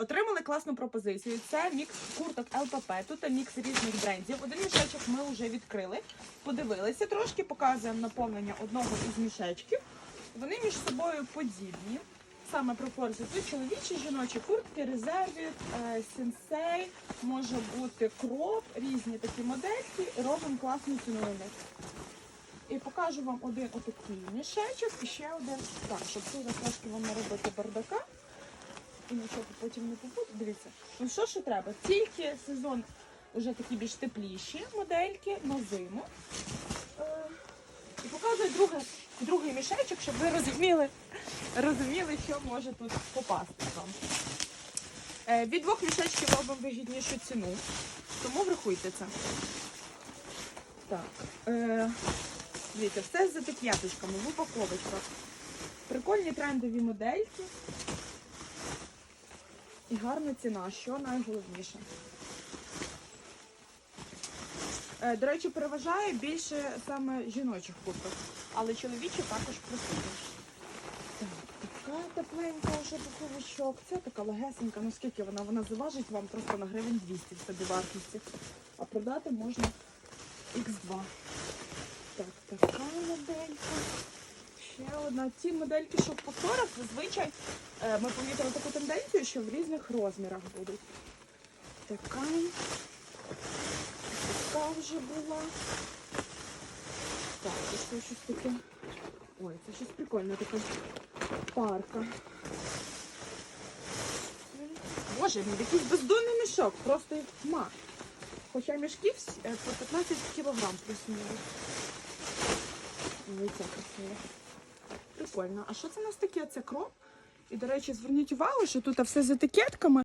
Отримали класну пропозицію. Це мікс курток ЛПП. Тут мікс різних брендів. Один мішечок ми вже відкрили, подивилися трошки, показуємо наповнення одного із мішечків. Вони між собою подібні. Саме пропорції. Тут чоловічі, жіночі куртки, резерві, е, сенсей, може бути кроп, різні такі модельки. Робимо класну ціну. І покажу вам один отакий мішечок і ще один. Так, щоб тут трошки вам наробити бардака. І нічого потім не попути. Дивіться. Ну що ще треба? Тільки сезон вже такі більш тепліші модельки на зиму. Е, і показую друге, другий мішечок, щоб ви розуміли, розуміли, що може тут попасти вам. Е, від двох мішечків робимо вигіднішу ціну, тому врахуйте це. Так. Е, дивіться, все з етикеточками в упаковочках. Прикольні трендові модельки. І гарна ціна, що найголовніше. Е, До речі, переважає більше саме жіночих курток, але чоловічі також присутні. Так, така тепленька вже пуховичок. Це така легесенька, ну скільки вона? Вона заважить вам просто на гривень 200 в собі вартості. А продати можна Х2. Так, така моделька. Ще одна. Ці модельки, що в повторах, зазвичай е, ми помітили таку тенденцію, що в різних розмірах будуть. Така. Така вже була. Так, це щось таке. Ой, це щось прикольне така парка. Боже, якийсь бездонний мішок, просто як тьма. Хоча мішків е, по 15 кілограм плюс-мінус. Ой, це красиво. Прикольно. А що це у нас таке? Це кроп? І, до речі, зверніть увагу, що тут все з етикетками.